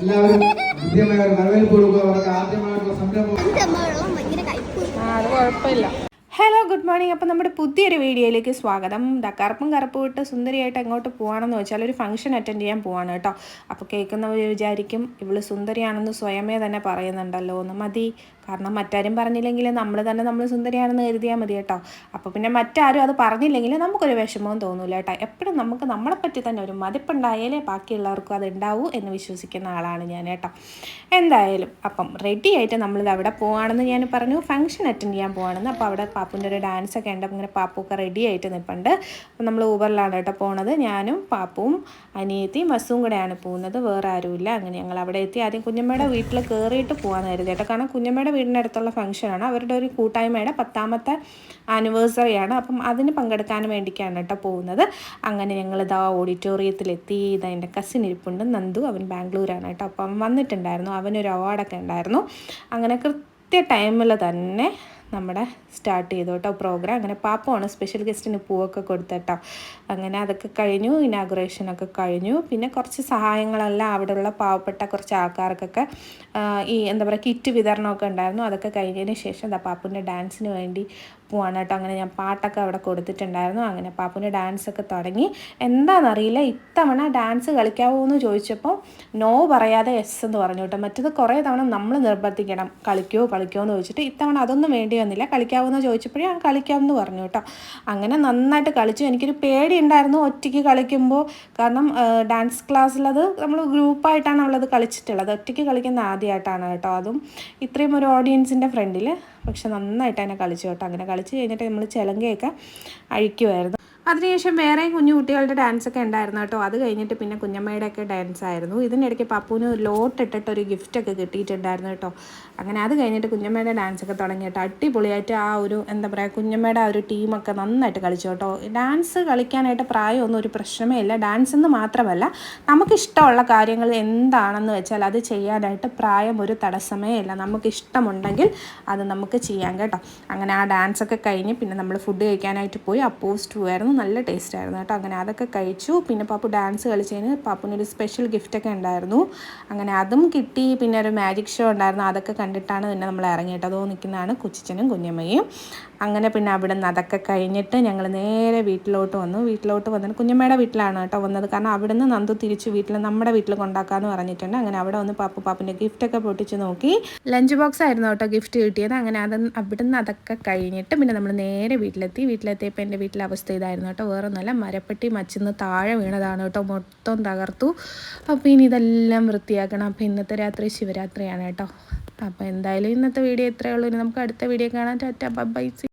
എല്ലാവരും കൃത്യമായ വരവേൽപ്പ് കൊടുക്കുക അവർക്ക് ആദ്യമായിട്ടുള്ള സംരംഭം. ഹലോ ഗുഡ് മോർണിംഗ് അപ്പോൾ നമ്മുടെ പുതിയൊരു വീഡിയോയിലേക്ക് സ്വാഗതം. ദാ കറുപ്പും കറുപ്പ് വിട്ട് സുന്ദരിയായിട്ട് എങ്ങോട്ട് പോവാണെന്ന് വെച്ചാൽ ഒരു ഫംഗ്ഷൻ അറ്റൻഡ് ചെയ്യാൻ പോവാണ് കേട്ടോ. അപ്പോൾ കേൾക്കുന്നവർ വിചാരിക്കും ഇവൾ സുന്ദരിയാണെന്ന് സ്വയമേ തന്നെ പറയുന്നുണ്ടല്ലോ ഒന്ന് മതി കാരണം മറ്റാരും പറഞ്ഞില്ലെങ്കിൽ നമ്മൾ തന്നെ നമ്മൾ സുന്ദരിയാണെന്ന് കരുതിയാൽ മതി കേട്ടോ. അപ്പോൾ പിന്നെ മറ്റാരും അത് പറഞ്ഞില്ലെങ്കിൽ നമുക്കൊരു വിഷമവും തോന്നില്ല കേട്ടോ. എപ്പോഴും നമുക്ക് നമ്മളെ പറ്റി തന്നെ ഒരു മതിപ്പുണ്ടായാലേ ബാക്കിയുള്ളവർക്കും അത് ഉണ്ടാവൂ എന്ന് വിശ്വസിക്കുന്ന ആളാണ് ഞാൻ കേട്ടോ. എന്തായാലും അപ്പം റെഡി ആയിട്ട് നമ്മളിത് അവിടെ പോവാണെന്ന് ഞാൻ പറഞ്ഞു. ഫംഗ്ഷൻ അറ്റൻഡ് ചെയ്യാൻ പോവാണെന്ന്. അപ്പോൾ അവിടെ പാപ്പുന്റെ ഒരു ഡാൻസ് ഒക്കെ ഉണ്ട്. അങ്ങനെ പാപ്പൊക്കെ റെഡി ആയിട്ട് നിൽപ്പുണ്ട് അപ്പം നമ്മൾ ഊബറിലാണ് കേട്ടോ പോണത്. ഞാനും പാപ്പും അനിയത്തിയും മസും കൂടെയാണ് പോകുന്നത്. വേറെ ആരുമില്ല. അങ്ങനെ ഞങ്ങൾ അവിടെ എത്തി. ആദ്യം കുഞ്ഞമ്മയുടെ വീട്ടിൽ കയറിയിട്ട് പോകാമെന്നായിരുന്നു കേട്ടോ. കാരണം കുഞ്ഞമ്മയുടെ വീടിന്റെ അടുത്തുള്ള ഫംഗ്ഷനാണ്. അവരുടെ ഒരു കൂട്ടായ്മയുടെ പത്താമത്തെ ആനിവേഴ്സറിയാണ്. അപ്പം അതിന് പങ്കെടുക്കാൻ വേണ്ടിയിട്ടാണ് കേട്ടോ പോകുന്നത്. അങ്ങനെ ഞങ്ങൾ ഇതാ ഓഡിറ്റോറിയത്തിലെത്തി. ഇതാ എന്റെ കസിൻ ഇരിപ്പുണ്ട്. നന്ദു. അവൻ ബാംഗ്ലൂരാണ് കേട്ടോ. അപ്പം വന്നിട്ടുണ്ടായിരുന്നു. അവനൊരു അവാർഡൊക്കെ ഉണ്ടായിരുന്നു. അങ്ങനെ കൃത്യ ടൈമിൽ തന്നെ നമ്മുടെ സ്റ്റാർട്ട് ചെയ്തു കേട്ടോ പ്രോഗ്രാം അങ്ങനെ പാപ്പമാണ് സ്പെഷ്യൽ ഗസ്റ്റിന് പൂവൊക്കെ കൊടുത്തട്ടോ. അങ്ങനെ അതൊക്കെ കഴിഞ്ഞു ഇനാഗുറേഷനൊക്കെ കഴിഞ്ഞു. പിന്നെ കുറച്ച് സഹായങ്ങളെല്ലാം അവിടെയുള്ള പാവപ്പെട്ട കുറച്ച് ആൾക്കാർക്കൊക്കെ ഈ എന്താ പറയുക കിറ്റ് വിതരണമൊക്കെ ഉണ്ടായിരുന്നു. അതൊക്കെ കഴിഞ്ഞതിന് ശേഷം എന്താ പാപ്പുവിന്റെ ഡാൻസിന് വേണ്ടി പോവാണ് കേട്ടോ അങ്ങനെ ഞാൻ പാട്ടൊക്കെ അവിടെ കൊടുത്തിട്ടുണ്ടായിരുന്നു. അങ്ങനെ പാപ്പുന്റെ ഡാൻസൊക്കെ തുടങ്ങി. എന്താണെന്നറിയില്ല ഇത്തവണ ഡാൻസ് കളിക്കാവോ എന്ന് ചോദിച്ചപ്പോൾ നോ പറയാതെ എസ് എന്ന് പറഞ്ഞു കേട്ടോ. മറ്റത് കുറേ തവണ നമ്മൾ നിർബന്ധിക്കണം. കളിക്കുമോ കളിക്കുമോ എന്ന് ചോദിച്ചിട്ട് ഇത്തവണ അതൊന്നും വേണ്ടി വന്നില്ല. കളിക്കാവോ എന്ന് ചോദിച്ചപ്പോഴേ ഞാൻ കളിക്കാമെന്ന് പറഞ്ഞു കേട്ടോ. അങ്ങനെ നന്നായിട്ട് കളിച്ചു. എനിക്കൊരു പേടി ഉണ്ടായിരുന്നു ഒറ്റയ്ക്ക് കളിക്കുമ്പോൾ. കാരണം ഡാൻസ് ക്ലാസ്സിലത് നമ്മൾ ഗ്രൂപ്പായിട്ടാണ് നമ്മളത് കളിച്ചിട്ടുള്ളത്. ഒറ്റയ്ക്ക് കളിക്കുന്ന ആദ്യമായിട്ടാണ് കേട്ടോ. അതും ഇത്രയും ഒരു ഓഡിയൻസിന്റെ ഫ്രണ്ടിൽ പക്ഷെ നന്നായിട്ട് തന്നെ കളിച്ചു കേട്ടോ. അങ്ങനെ കളിച്ച് കഴിഞ്ഞിട്ട് നമ്മൾ ചിലങ്കയൊക്കെ അഴിക്കുമായിരുന്നു അതിനുശേഷം വേറെ കുഞ്ഞു കുട്ടികളുടെ ഡാൻസ് ഒക്കെ ഉണ്ടായിരുന്നു കേട്ടോ. അത് കഴിഞ്ഞിട്ട് പിന്നെ കുഞ്ഞമ്മയുടെ ഒക്കെ ഡാൻസ് ആയിരുന്നു. ഇതിനിടയ്ക്ക് പപ്പുവിന് ലോട്ട് ഇട്ടിട്ട് ഒരു ഗിഫ്റ്റ് ഒക്കെ കിട്ടിയിട്ടുണ്ടായിരുന്നു കേട്ടോ. അങ്ങനെ അത് കഴിഞ്ഞിട്ട് കുഞ്ഞമ്മയുടെ ഡാൻസ് ഒക്കെ തുടങ്ങി കേട്ടോ. അടിപൊളിയായിട്ട് ആ ഒരു എന്താ പറയുക കുഞ്ഞമ്മയുടെ ആ ഒരു ടീമൊക്കെ നന്നായിട്ട് കളിച്ചു കേട്ടോ. ഡാൻസ് കളിക്കാനായിട്ട് പ്രായമൊന്നും ഒരു പ്രശ്നമേ ഇല്ല. ഡാൻസ് എന്ന് മാത്രമല്ല നമുക്കിഷ്ടമുള്ള കാര്യങ്ങൾ എന്താണെന്ന് വെച്ചാൽ അത് ചെയ്യാനായിട്ട് പ്രായം ഒരു തടസ്സമേ ഇല്ല. നമുക്കിഷ്ടമുണ്ടെങ്കിൽ അത് നമുക്ക് ചെയ്യാം കേട്ടോ. അങ്ങനെ ആ ഡാൻസ് ഒക്കെ കഴിഞ്ഞ് പിന്നെ നമ്മൾ ഫുഡ് കഴിക്കാനായിട്ട് പോയി. അപ്പോസ്റ്റ് ടു ആയിരുന്നു നല്ല ടേസ്റ്റ് ആയിരുന്നു കേട്ടോ. അങ്ങനെ അതൊക്കെ കഴിച്ചു. പിന്നെ പാപ്പു ഡാൻസ് കളിച്ചതിന് പാപ്പുവിനൊരു സ്പെഷ്യൽ ഗിഫ്റ്റൊക്കെ ഉണ്ടായിരുന്നു. അങ്ങനെ അതും കിട്ടി. പിന്നെ ഒരു മാജിക് ഷോ ഉണ്ടായിരുന്നു. അതൊക്കെ കണ്ടിട്ടാണ് പിന്നെ നമ്മൾ ഇറങ്ങിയിട്ട് നിൽക്കുന്നതാണ് കൊച്ചിച്ചനും കുഞ്ഞമ്മയും. അങ്ങനെ പിന്നെ അവിടെ നിന്ന് അതൊക്കെ കഴിഞ്ഞിട്ട് ഞങ്ങൾ നേരെ വീട്ടിലോട്ട് വന്നു. വീട്ടിലോട്ട് വന്നിട്ട് കുഞ്ഞമ്മയുടെ വീട്ടിലാണ് കേട്ടോ വന്നത്. കാരണം അവിടെ നിന്ന് നന്ദു തിരിച്ച് വീട്ടിൽ നമ്മുടെ വീട്ടിൽ കൊണ്ടാക്കാമെന്ന് പറഞ്ഞിട്ടുണ്ട്. അങ്ങനെ അവിടെ വന്ന് പാപ്പു പാപ്പിന്റെ ഗിഫ്റ്റൊക്കെ പൊട്ടിച്ച് നോക്കി. ലഞ്ച് ബോക്സ് ആയിരുന്നു കേട്ടോ ഗിഫ്റ്റ് കിട്ടിയത്. അങ്ങനെ അത് അവിടെ നിന്ന് അതൊക്കെ കഴിഞ്ഞിട്ട് പിന്നെ നമ്മൾ നേരെ വീട്ടിലെത്തി. വീട്ടിലെത്തിയപ്പോൾ എന്റെ വീട്ടിലെ അവസ്ഥ ഇതായിരുന്നു. കേട്ടോ. വേറെ നല്ല മരപ്പെട്ടി മച്ചിന്ന് താഴെ വീണതാണ് കേട്ടോ. മൊത്തം തകർത്തു. അപ്പോൾ ഇനി ഇതെല്ലാം വൃത്തിയാക്കണം. അപ്പോൾ ഇന്നത്തെ രാത്രി ശിവരാത്രിയാണ് കേട്ടോ. അപ്പോൾ എന്തായാലും ഇന്നത്തെ വീഡിയോ ഇത്രയേ ഉള്ളൂ. ഇനി നമുക്ക് അടുത്ത വീഡിയോ കാണാൻ ടാറ്റ ബൈ